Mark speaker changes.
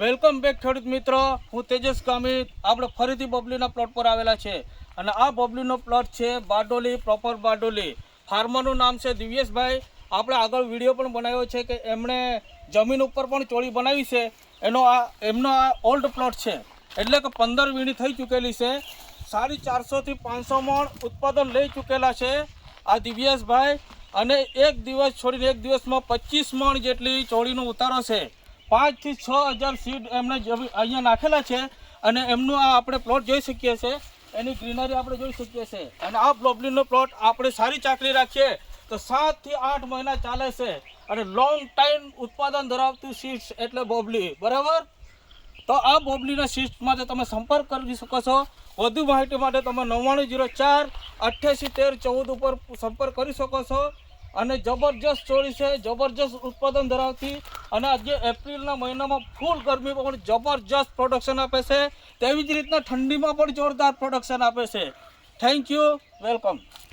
Speaker 1: Welcome back ખેડૂત મિત્રો. હું તેજસ ગામિત. આપણે ફરીથી બબલીના પ્લોટ પર આવેલા છે. અને આ બબલીનો પ્લોટ છે બારડોલી પ્રોપર બારડોલી. ફાર્મરનું નામ છે દિવ્યેશભાઈ. આપણે આગળ વીડિયો પણ બનાવ્યો છે કે એમણે જમીન ઉપર પણ ચોળી બનાવી છે. એનો આ, એમનો આ ઓલ્ડ પ્લોટ છે. એટલે કે પંદર વીણી થઈ ચૂકેલી છે. સાડી ચારસોથી પાંચસો મણ ઉત્પાદન લઈ ચૂકેલા છે આ દિવ્યેશભાઈ. અને એક દિવસ છોડીને એક દિવસમાં પચીસ મણ જેટલી ચોળીનો ઉતારો છે. પાંચથી છ હજાર સીડ એમને અહીંયા નાખેલા છે અને એમનું આ આપણે પ્લોટ જોઈ શકીએ છીએ એની ગ્રીનરી આપણે જોઈ શકીએ છીએ અને આ બ્લોબલીનો પ્લોટ આપણે સારી ચાકરી રાખીએ તો સાતથી આઠ મહિના ચાલે છે. અને લોંગ ટાઈમ ઉત્પાદન ધરાવતું સીડ્સ એટલે બોબલી. બરાબર? તો આ બોબલીના સીડ્સ માટે તમે સંપર્ક કરી શકો છો. વધુ માહિતી માટે તમે નવ્વાણું જીરો ચાર અઠ્યાસી તેર ચૌદ ઉપર સંપર્ક કરી શકો છો. અને જબરજસ્ત ચોળી છે, જબરજસ્ત ઉત્પાદન ધરાવતી અને આજે એપ્રિલના મહિનામાં ફૂલ ગરમીમાં પણ જબરજસ્ત પ્રોડક્શન આપે છે. તેવી જ રીતના ઠંડીમાં પણ જોરદાર પ્રોડક્શન આપે છે. Thank you welcome